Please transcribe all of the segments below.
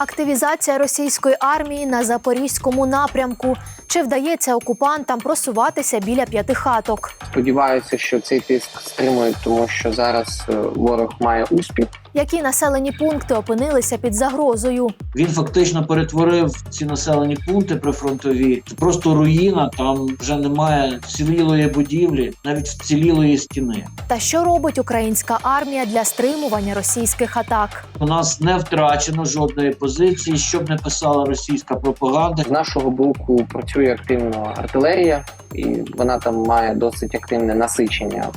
Активізація російської армії на запорізькому напрямку. Чи вдається окупантам просуватися біля п'яти хаток? Сподіваюся, що цей тиск стримують, тому що зараз е, ворог має успіх. Які населені пункти опинилися під загрозою? Він фактично перетворив ці населені пункти прифронтові. Це просто руїна. Там вже немає вцілілої будівлі, навіть вцілілої стіни. Та що робить українська армія для стримування російських атак? У нас не втрачено жодної позиції, щоб не писала російська пропаганда. З нашого боку працює активно артилерія, і вона там має досить активне насичення.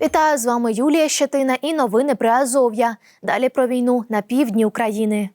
Вітаю з вами Юлія Щетина і новини при Азов'я. Далі про війну на півдні України.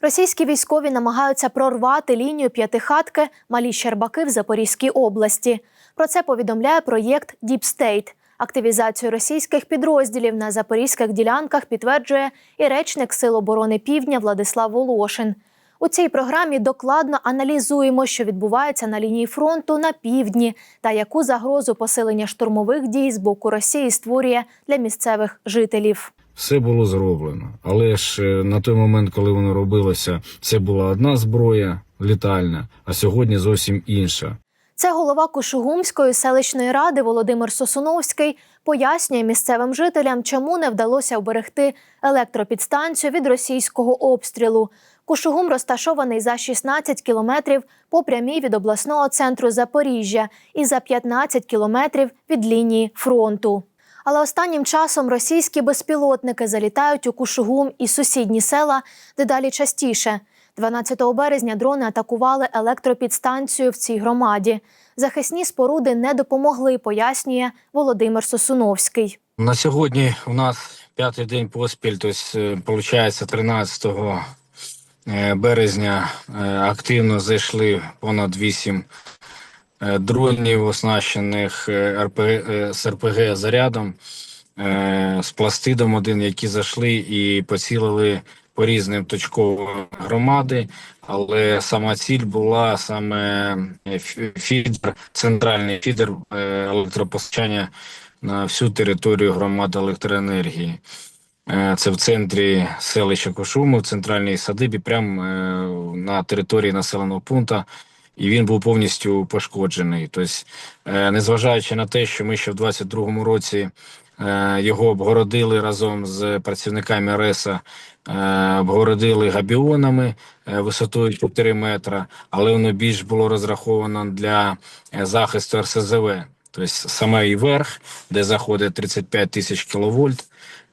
Російські військові намагаються прорвати лінію п'ятихатки Малі Щербаки в Запорізькій області. Про це повідомляє проєкт State. Активізацію російських підрозділів на запорізьких ділянках підтверджує і речник Сил оборони Півдня Владислав Волошин. У цій програмі докладно аналізуємо, що відбувається на лінії фронту на півдні та яку загрозу посилення штурмових дій з боку Росії створює для місцевих жителів. Все було зроблено, але ж е, на той момент, коли воно робилося, це була одна зброя літальна, а сьогодні зовсім інша. Це голова Кушугумської селищної ради Володимир Сосуновський пояснює місцевим жителям, чому не вдалося вберегти електропідстанцію від російського обстрілу. Кушугум розташований за 16 кілометрів по прямій від обласного центру Запоріжжя і за 15 кілометрів від лінії фронту. Але останнім часом російські безпілотники залітають у Кушугум і сусідні села дедалі частіше. 12 березня дрони атакували електропідстанцію в цій громаді. Захисні споруди не допомогли, пояснює Володимир Сосуновський. На сьогодні у нас п'ятий день поспіль, тобто, виходить, 13 е, березня е, активно зайшли понад 8 е, дронів, оснащених е, РП, е, з РПГ зарядом, е, з пластидом один, які зайшли і поцілили по різним точковим громади, але сама ціль була саме е, фідер, центральний фідер е, електропостачання на всю територію громади електроенергії. Е, Це в центрі селища Кошуму, в центральній садибі, прямо е, на території населеного пункту. І він був повністю пошкоджений. Тобто, незважаючи на те, що ми ще в 22-му році його обгородили разом з працівниками РЕСа, обгородили габіонами висотою 4 метра, але воно більш було розраховано для захисту РСЗВ. Тобто саме і верх, де заходить 35 тисяч кіловольт,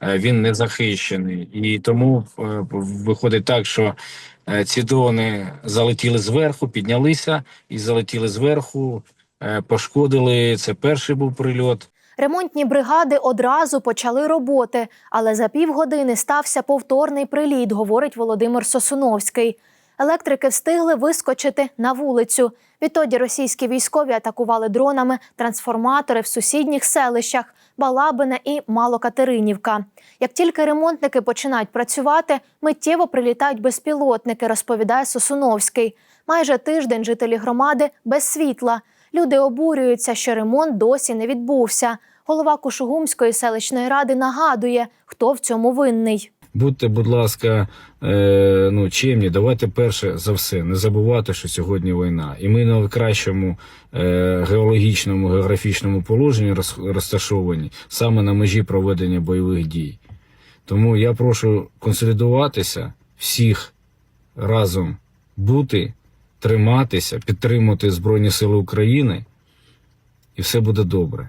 він не захищений. І тому е, виходить так, що е, ці дрони залетіли зверху, піднялися і залетіли зверху, е, пошкодили. Це перший був прильот. Ремонтні бригади одразу почали роботи, але за півгодини стався повторний приліт, говорить Володимир Сосуновський. Електрики встигли вискочити на вулицю. Відтоді російські військові атакували дронами трансформатори в сусідніх селищах Балабина і Малокатеринівка. Як тільки ремонтники починають працювати, миттєво прилітають безпілотники, розповідає Сосуновський. Майже тиждень жителі громади без світла. Люди обурюються, що ремонт досі не відбувся. Голова Кушугумської селищної ради нагадує, хто в цьому винний. Будьте, будь ласка, е, ну чемні, давайте перше за все не забувати, що сьогодні війна, і ми на кращому е, геологічному географічному положенні роз- розташовані саме на межі проведення бойових дій. Тому я прошу консолідуватися, всіх разом бути, триматися, підтримувати Збройні Сили України, і все буде добре.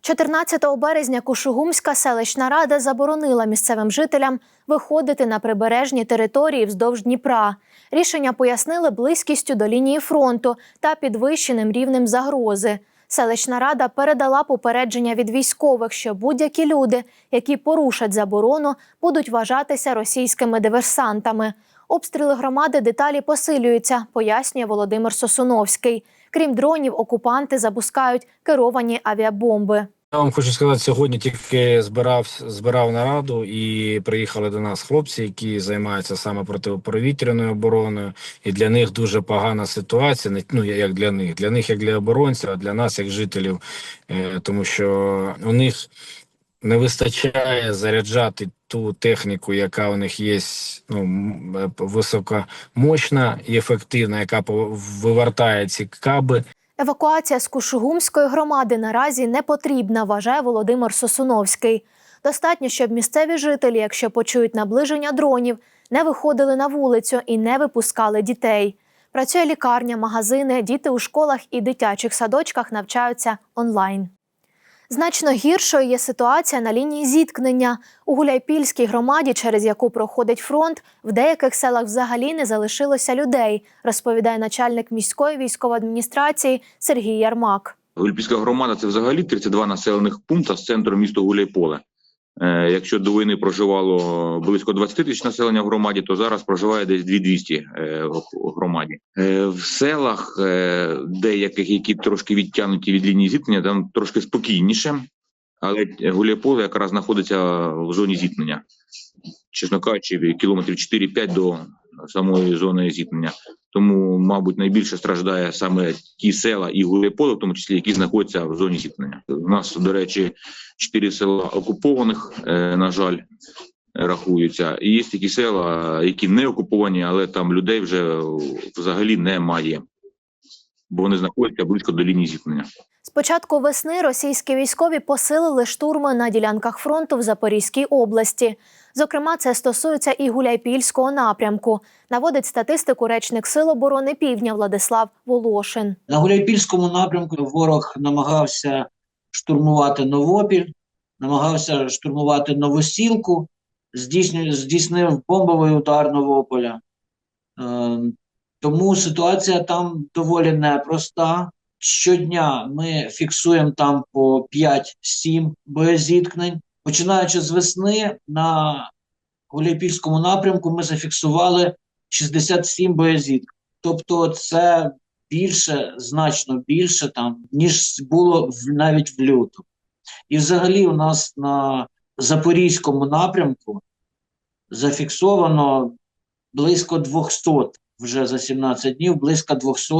14 березня Кушугумська селищна рада заборонила місцевим жителям виходити на прибережні території вздовж Дніпра. Рішення пояснили близькістю до лінії фронту та підвищеним рівнем загрози. Селищна рада передала попередження від військових, що будь-які люди, які порушать заборону, будуть вважатися російськими диверсантами. Обстріли громади деталі посилюються, пояснює Володимир Сосуновський. Крім дронів, окупанти запускають керовані авіабомби. Я вам хочу сказати, сьогодні тільки збирав, збирав нараду і приїхали до нас хлопці, які займаються саме протиповітряною обороною. І для них дуже погана ситуація. Ну як для них, для них як для оборонців, а для нас як жителів, Е, тому що у них не вистачає заряджати ту техніку, яка у них є, ну, е, високомощна і ефективна, яка вивертає ці каби. Евакуація з Кушугумської громади наразі не потрібна, вважає Володимир Сосуновський. Достатньо, щоб місцеві жителі, якщо почують наближення дронів, не виходили на вулицю і не випускали дітей. Працює лікарня, магазини, діти у школах і дитячих садочках навчаються онлайн. Значно гіршою є ситуація на лінії зіткнення. У Гуляйпільській громаді, через яку проходить фронт, в деяких селах взагалі не залишилося людей, розповідає начальник міської військової адміністрації Сергій Ярмак. Гульпільська громада це взагалі 32 населених пункта з центру міста Гуляйполе. Е, якщо до війни проживало близько 20 тисяч населення в громаді, то зараз проживає десь 2200 е, в громаді. Е, в селах, деяких, які трошки відтягнуті від лінії зіткнення, там трошки спокійніше. Але Гуляйполе якраз знаходиться в зоні зіткнення. Чесно кажучи, кілометрів 4-5 до самої зони зіткнення. Тому, мабуть, найбільше страждає саме ті села і Гуляйполе, в тому числі, які знаходяться в зоні зіткнення. У нас, до речі, чотири села окупованих, е, на жаль, рахуються. І є такі села, які не окуповані, але там людей вже взагалі немає, бо вони знаходяться близько до лінії зіткнення. З початку весни російські військові посилили штурми на ділянках фронту в Запорізькій області. Зокрема, це стосується і Гуляйпільського напрямку, наводить статистику речник Сил оборони Півдня Владислав Волошин. На Гуляйпільському напрямку ворог намагався штурмувати Новопіль, намагався штурмувати Новосілку, здійснює, здійснив бомбовий удар Новополя. Тому ситуація там доволі непроста. Щодня ми фіксуємо там по 5-7 боєзіткнень. Починаючи з весни на Гуляйпільському напрямку ми зафіксували 67 боєзіткнень. Тобто це більше, значно більше там, ніж було навіть в лютому. І взагалі у нас на Запорізькому напрямку зафіксовано близько 200 вже за 17 днів, близько 200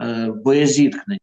е, боєзіткнень.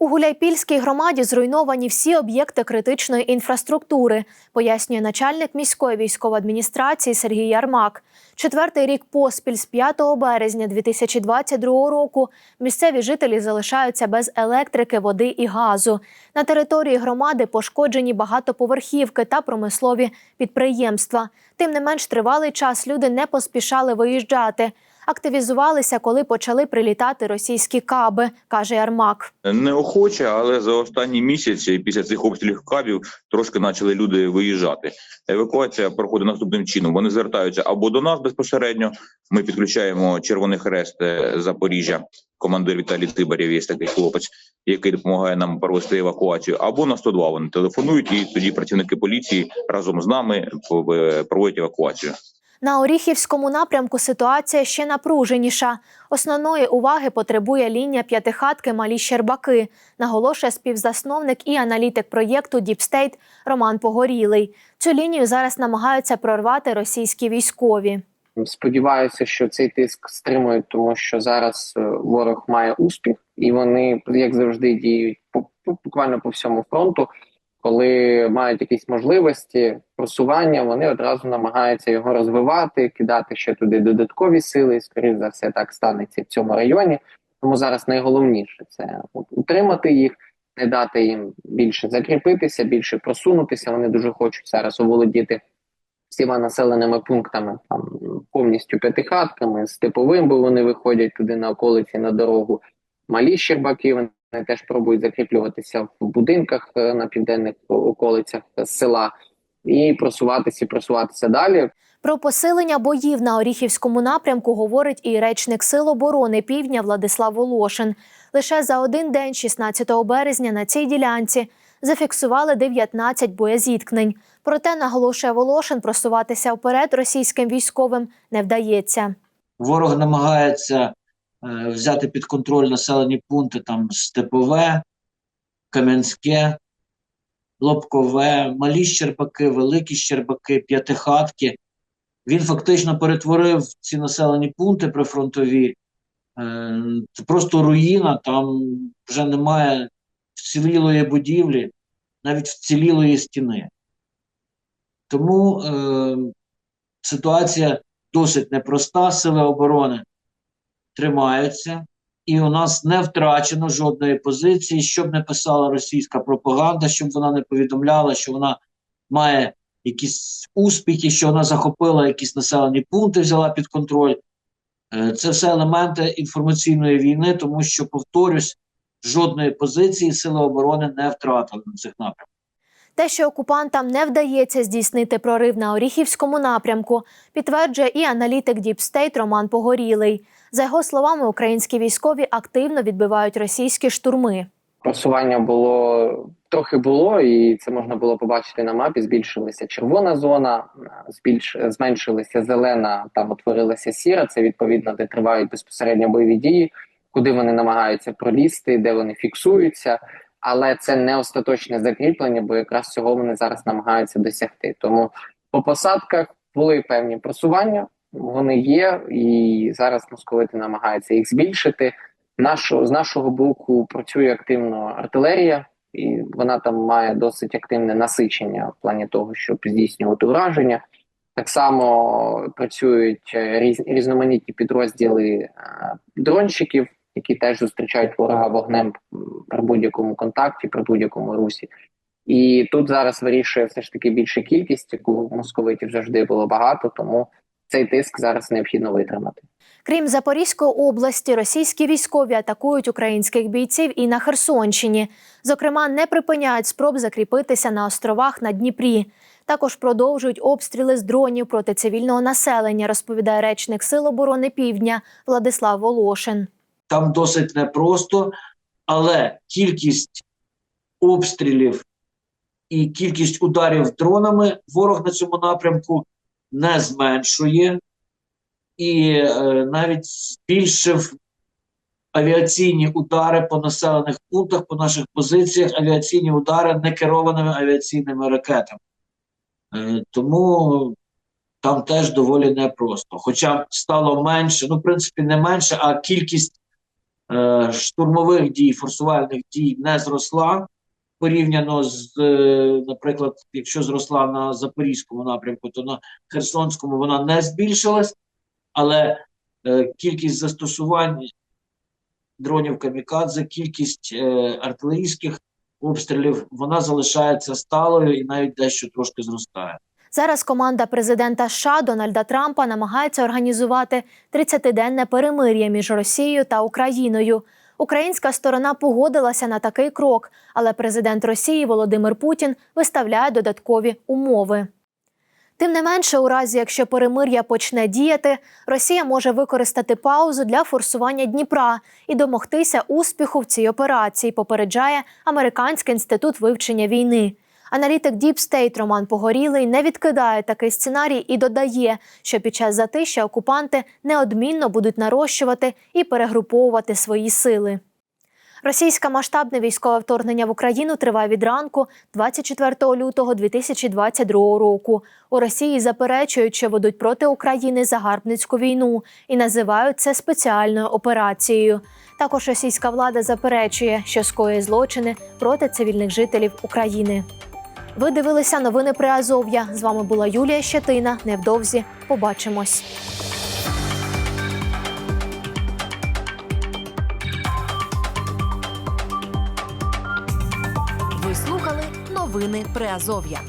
У Гуляйпільській громаді зруйновані всі об'єкти критичної інфраструктури, пояснює начальник міської військової адміністрації Сергій Ярмак. Четвертий рік поспіль з 5 березня 2022 року місцеві жителі залишаються без електрики, води і газу. На території громади пошкоджені багатоповерхівки та промислові підприємства. Тим не менш, тривалий час люди не поспішали виїжджати. Активізувалися, коли почали прилітати російські каби, каже Ярмак. Неохоче, але за останні місяці після цих обстрілів кабів трошки почали люди виїжджати. Евакуація проходить наступним чином. Вони звертаються або до нас безпосередньо. Ми підключаємо Червоний Хрест е, Запоріжжя. Командир Віталій Тибарєв є такий хлопець, який допомагає нам провести евакуацію, або на 102 вони телефонують, і тоді працівники поліції разом з нами е, проводять евакуацію. На Оріхівському напрямку ситуація ще напруженіша. Основної уваги потребує лінія п'ятихатки Малі Щербаки, наголошує співзасновник і аналітик проєкту Діпстейт Роман Погорілий. Цю лінію зараз намагаються прорвати російські військові. Сподіваюся, що цей тиск стримують, тому що зараз е, ворог має успіх, і вони, як завжди, діють по буквально по всьому фронту. Коли мають якісь можливості просування, вони одразу намагаються його розвивати, кидати ще туди додаткові сили. І, скоріш за все, так станеться в цьому районі. Тому зараз найголовніше це утримати їх, не дати їм більше закріпитися, більше просунутися. Вони дуже хочуть зараз оволодіти всіма населеними пунктами, там повністю п'ятихатками, з типовим, бо вони виходять туди на околиці на дорогу. Малі щербаки вони теж пробують закріплюватися в будинках е, на південних околицях села і просуватися, просуватися далі. Про посилення боїв на Оріхівському напрямку говорить і речник Сил оборони Півдня Владислав Волошин. Лише за один день, 16 березня, на цій ділянці зафіксували 19 боєзіткнень. Проте, наголошує Волошин, просуватися вперед російським військовим не вдається. Ворог намагається взяти під контроль населені пункти там Степове, Кам'янське, Лобкове, Малі Щербаки, Великі Щербаки, П'ятихатки. Він фактично перетворив ці населені пункти прифронтові. Е, Це просто руїна, там вже немає вцілілої будівлі, навіть вцілілої стіни. Тому е, ситуація досить непроста. Сили оборони тримаються, і у нас не втрачено жодної позиції, щоб не писала російська пропаганда, щоб вона не повідомляла, що вона має якісь успіхи, що вона захопила якісь населені пункти, взяла під контроль. Е, Це все елементи інформаційної війни, тому що, повторюсь, жодної позиції сили оборони не втратили на цих напрямках. Те, що окупантам не вдається здійснити прорив на Оріхівському напрямку, підтверджує і аналітик Діпстейт Роман Погорілий. За його словами, українські військові активно відбивають російські штурми. Просування було трохи було, і це можна було побачити на мапі. Збільшилася червона зона, збільш зменшилася зелена, там утворилася сіра. Це відповідно, де тривають безпосередньо бойові дії, куди вони намагаються пролізти, де вони фіксуються. Але це не остаточне закріплення, бо якраз цього вони зараз намагаються досягти. Тому по посадках були певні просування, вони є, і зараз московити намагаються їх збільшити. Нашого з нашого боку працює активно артилерія, і вона там має досить активне насичення в плані того, щоб здійснювати ураження. Так само працюють е, різ, різноманітні підрозділи е, дронщиків, які теж зустрічають ворога вогнем при будь-якому контакті, при будь-якому русі. І тут зараз вирішує все ж таки більша кількість, яку московитів завжди було багато, тому цей тиск зараз необхідно витримати. Крім Запорізької області, російські військові атакують українських бійців і на Херсонщині. Зокрема, не припиняють спроб закріпитися на островах на Дніпрі. Також продовжують обстріли з дронів проти цивільного населення, розповідає речник Сил оборони Півдня Владислав Волошин. Там досить непросто, але кількість обстрілів і кількість ударів дронами ворог на цьому напрямку не зменшує і е, навіть збільшив авіаційні удари по населених пунктах, по наших позиціях, авіаційні удари некерованими авіаційними ракетами. Е, тому там теж доволі непросто. Хоча стало менше, ну, в принципі, не менше, а кількість е, штурмових дій, форсувальних дій не зросла порівняно з, е, наприклад, якщо зросла на Запорізькому напрямку, то на Херсонському вона не збільшилась, але е, кількість застосувань дронів камікадзе, кількість артилерійських обстрілів, вона залишається сталою і навіть дещо трошки зростає. Зараз команда президента США Дональда Трампа намагається організувати 30-денне перемир'я між Росією та Україною. Українська сторона погодилася на такий крок, але президент Росії Володимир Путін виставляє додаткові умови. Тим не менше, у разі якщо перемир'я почне діяти, Росія може використати паузу для форсування Дніпра і домогтися успіху в цій операції. Попереджає Американський інститут вивчення війни. Аналітик Deep State Роман Погорілий не відкидає такий сценарій і додає, що під час затища окупанти неодмінно будуть нарощувати і перегруповувати свої сили. Російське масштабне військове вторгнення в Україну триває від ранку 24 лютого 2022 року. У Росії заперечують, що ведуть проти України загарбницьку війну і називають це спеціальною операцією. Також російська влада заперечує, що скоює злочини проти цивільних жителів України. Ви дивилися новини при Азов'я. З вами була Юлія Щетина. Невдовзі побачимось. Ви слухали новини Приазов'я.